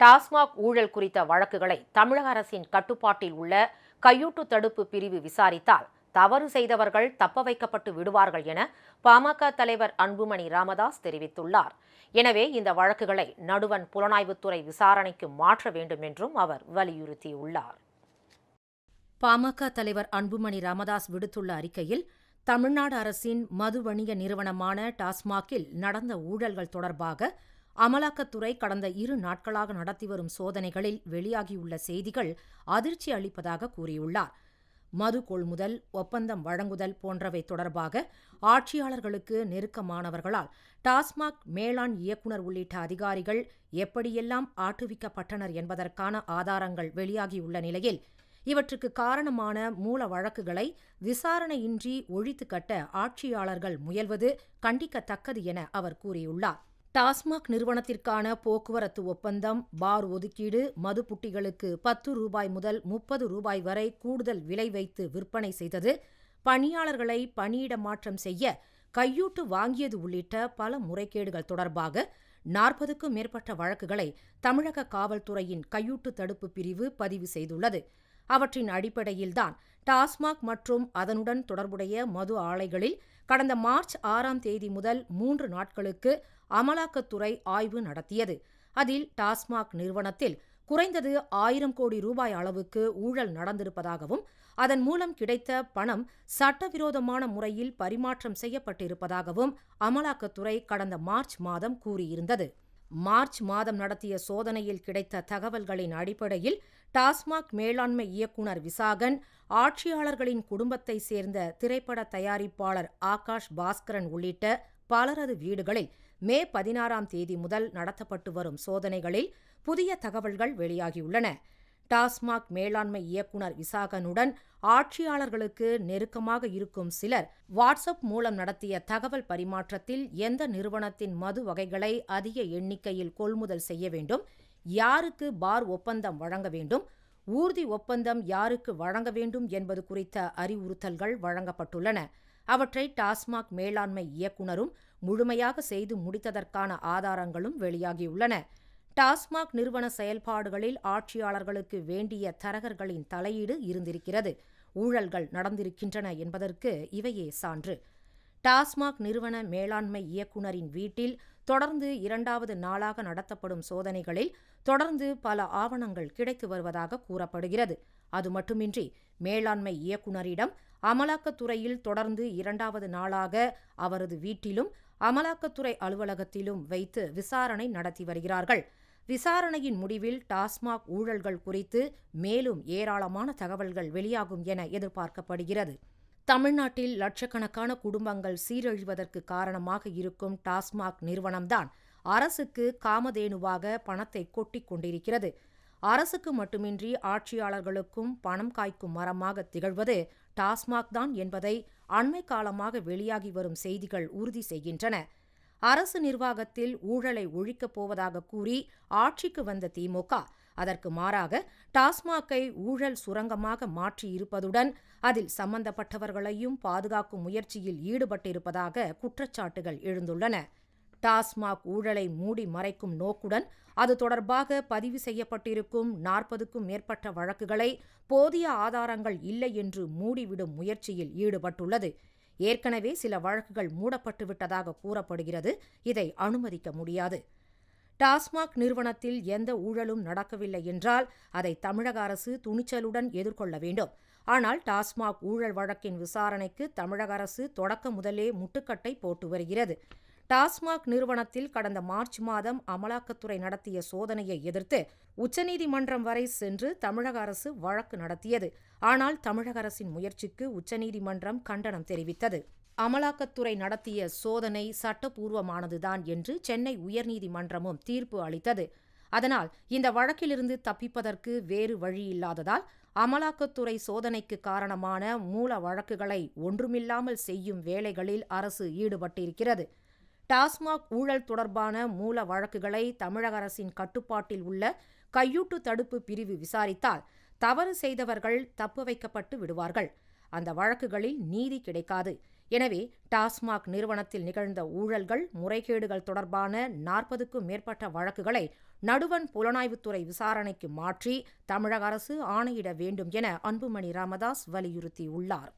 டாஸ்மாக் ஊழல் குறித்த வழக்குகளை தமிழக அரசின் கட்டுப்பாட்டில் உள்ள கையூட்டு தடுப்பு பிரிவு விசாரித்தால் தவறு செய்தவர்கள் தப்ப வைக்கப்பட்டு விடுவார்கள் என பாமக தலைவர் அன்புமணி ராமதாஸ் தெரிவித்துள்ளார். எனவே இந்த வழக்குகளை நடுவன் புலனாய்வுத்துறை விசாரணைக்கு மாற்ற வேண்டும் என்றும் அவர் வலியுறுத்தியுள்ளார். பாமக தலைவர் அன்புமணி ராமதாஸ் விடுத்துள்ள அறிக்கையில் தமிழ்நாடு அரசின் மது வணிக நிறுவனமான டாஸ்மாகில் நடந்த ஊழல்கள் தொடர்பாக அமலாக்கத்துறை கடந்த இரு நாட்களாக நடத்தி வரும் சோதனைகளில் வெளியாகியுள்ள செய்திகள் அதிர்ச்சி அளிப்பதாக கூறியுள்ளார். மது கொள்முதல் ஒப்பந்தம் வழங்குதல் போன்றவை தொடர்பாக ஆட்சியாளர்களுக்கு நெருக்கமானவர்களால் டாஸ்மாக் மேலாண் இயக்குநர் உள்ளிட்ட அதிகாரிகள் எப்படியெல்லாம் ஆட்டுவிக்கப்பட்டனர் என்பதற்கான ஆதாரங்கள் வெளியாகியுள்ள நிலையில் இவற்றுக்கு காரணமான மூல வழக்குகளை விசாரணையின்றி ஒழித்து கட்ட ஆட்சியாளர்கள் முயல்வது கண்டிக்கத்தக்கது என அவர் கூறியுள்ளார். டாஸ்மாக் நிறுவனத்திற்கான போக்குவரத்து ஒப்பந்தம் பார் ஒதுக்கீடு மதுப்புட்டிகளுக்கு பத்து ரூபாய் முதல் முப்பது ரூபாய் வரை கூடுதல் விலை வைத்து விற்பனை செய்தது. பணியாளர்களை பணியிட மாற்றம் செய்ய கையூட்டு வாங்கியது உள்ளிட்ட பல முறைகேடுகள் தொடர்பாக நாற்பதுக்கும் மேற்பட்ட வழக்குகளை தமிழக காவல்துறையின் கையூட்டு தடுப்பு பிரிவு பதிவு செய்துள்ளது. அவற்றின் அடிப்படையில்தான் டாஸ்மாக் மற்றும் அதனுடன் தொடர்புடைய மது ஆலைகளில் கடந்த மார்ச் ஆறாம் தேதி முதல் மூன்று நாட்களுக்கு அமலாக்கத்துறை ஆய்வு நடத்தியது. அதில் டாஸ்மாக் நிறுவனத்தில் குறைந்தது ஆயிரம் கோடி ரூபாய் அளவுக்கு ஊழல் நடந்திருப்பதாகவும் அதன் மூலம் கிடைத்த பணம் சட்டவிரோதமான முறையில் பரிமாற்றம் செய்யப்பட்டிருப்பதாகவும் அமலாக்கத்துறை கடந்த மார்ச் மாதம் கூறியிருந்தது. மார்ச் மாதம் நடத்திய சோதனையில் கிடைத்த தகவல்களின் அடிப்படையில் டாஸ்மாக் மேலாண்மை இயக்குநர் விசாகன் ஆட்சியாளர்களின் குடும்பத்தை சேர்ந்த திரைப்பட தயாரிப்பாளர் ஆகாஷ் பாஸ்கரன் உள்ளிட்ட பலரது வீடுகளில் மே பதினாறாம் தேதி முதல் நடத்தப்பட்டு வரும் சோதனைகளில் புதிய தகவல்கள் வெளியாகியுள்ளன. டாஸ்மாக் மேலாண்மை இயக்குநர் விசாகனுடன் ஆட்சியாளர்களுக்கு நெருக்கமாக இருக்கும் சிலர் வாட்ஸ்அப் மூலம் நடத்திய தகவல் பரிமாற்றத்தில் எந்த நிறுவனத்தின் மது வகைகளை அதிக எண்ணிக்கையில் கொள்முதல் செய்ய வேண்டும் யாருக்கு பார் ஒப்பந்தம் வழங்க வேண்டும் ஊர்தி ஒப்பந்தம் யாருக்கு வழங்க வேண்டும் என்பது குறித்த அறிவுறுத்தல்கள் வழங்கப்பட்டுள்ளன. அவற்றை டாஸ்மாக் மேலாண்மை இயக்குநரும் முழுமையாக செய்து முடித்ததற்கான ஆதாரங்களும் வெளியாகியுள்ளன. டாஸ்மாக் நிறுவன செயல்பாடுகளில் ஆட்சியாளர்களுக்கு வேண்டிய தரகர்களின் தலையீடு இருந்திருக்கிறது. ஊழல்கள் நடந்திருக்கின்றன என்பதற்கு இவையே சான்று. டாஸ்மாக் நிறுவன மேலாண்மை இயக்குநரின் வீட்டில் தொடர்ந்து இரண்டாவது நாளாக நடத்தப்படும் சோதனைகளில் தொடர்ந்து பல ஆவணங்கள் கிடைத்து வருவதாக கூறப்படுகிறது. அது மட்டுமின்றி மேலாண்மை இயக்குநரிடம் அமலாக்கத்துறையில் தொடர்ந்து இரண்டாவது நாளாக அவரது வீட்டிலும் அமலாக்கத்துறை அலுவலகத்திலும் வைத்து விசாரணை நடத்தி வருகிறார்கள். விசாரணையின் முடிவில் டாஸ்மாக் ஊழல்கள் குறித்து மேலும் ஏராளமான தகவல்கள் வெளியாகும் என எதிர்பார்க்கப்படுகிறது. தமிழ்நாட்டில் லட்சக்கணக்கான குடும்பங்கள் சீரழிவதற்கு காரணமாக இருக்கும் டாஸ்மாக் நிறுவனம்தான் அரசுக்கு காமதேனுவாக பணத்தை கொட்டிக் கொண்டிருக்கிறது. அரசுக்கு மட்டுமின்றி ஆட்சியாளர்களுக்கும் பணம் காய்க்கும் மரமாக திகழ்வது டாஸ்மாக் தான் என்பதை அண்மை காலமாக வெளியாகி வரும் செய்திகள் உறுதி செய்கின்றன. அரசு நிர்வாகத்தில் ஊழலை ஒழிக்கப் போவதாக கூறி ஆட்சிக்கு வந்த திமுக அதற்கு மாறாக டாஸ்மாக்கை ஊழல் சுரங்கமாக மாற்றியிருப்பதுடன் அதில் சம்பந்தப்பட்டவர்களையும் பாதுகாக்கும் முயற்சியில் ஈடுபட்டிருப்பதாக குற்றச்சாட்டுகள் எழுந்துள்ளன. டாஸ்மாக் ஊழலை மூடி மறைக்கும் நோக்குடன் அது தொடர்பாக பதிவு செய்யப்பட்டிருக்கும் நாற்பதுக்கும் மேற்பட்ட வழக்குகளை போதிய ஆதாரங்கள் இல்லை என்று மூடிவிடும் முயற்சியில் ஈடுபட்டுள்ளது. ஏற்கனவே சில வழக்குகள் மூடப்பட்டு விட்டதாக கூறப்படுகிறது. இதை அனுமதிக்க முடியாது. டாஸ்மாக் நிறுவனத்தில் எந்த ஊழலும் நடக்கவில்லை என்றால் அதை தமிழக அரசு துணிச்சலுடன் எதிர்கொள்ள வேண்டும். ஆனால் டாஸ்மாக் ஊழல் வழக்கின் விசாரணைக்கு தமிழக அரசு தொடக்க முதலே முட்டுக்கட்டை போட்டு வருகிறது. டாஸ்மாக் நிறுவனத்தில் கடந்த மார்ச் மாதம் அமலாக்கத்துறை நடத்திய சோதனையை எதிர்த்து உச்சநீதிமன்றம் வரை சென்று தமிழக அரசு வழக்கு நடத்தியது. ஆனால் தமிழக அரசின் முயற்சிக்கு உச்சநீதிமன்றம் கண்டனம் தெரிவித்தது. அமலாக்கத்துறை நடத்திய சோதனை சட்டப்பூர்வமானதுதான் என்று சென்னை உயர்நீதிமன்றமும் தீர்ப்பு அளித்தது. அதனால் இந்த வழக்கிலிருந்து தப்பிப்பதற்கு வேறு வழியில்லாததால் அமலாக்கத்துறை சோதனைக்கு காரணமான மூல வழக்குகளை ஒன்றுமில்லாமல் செய்யும் வேலைகளில் அரசு ஈடுபட்டிருக்கிறது. டாஸ்மாக் ஊழல் தொடர்பான மூல வழக்குகளை தமிழக அரசின் கட்டுப்பாட்டில் உள்ள கையூட்டு தடுப்பு பிரிவு விசாரித்தால் தவறு செய்தவர்கள் தப்பு வைக்கப்பட்டு விடுவார்கள். அந்த வழக்குகளில் நீதி கிடைக்காது. எனவே டாஸ்மாக் நிறுவனத்தில் நிகழ்ந்த ஊழல்கள் முறைகேடுகள் தொடர்பான நாற்பதுக்கும் மேற்பட்ட வழக்குகளை நடுவன் புலனாய்வுத்துறை விசாரணைக்கு மாற்றி தமிழக அரசு ஆணையிட வேண்டும் என அன்புமணி ராமதாஸ் வலியுறுத்தியுள்ளார்.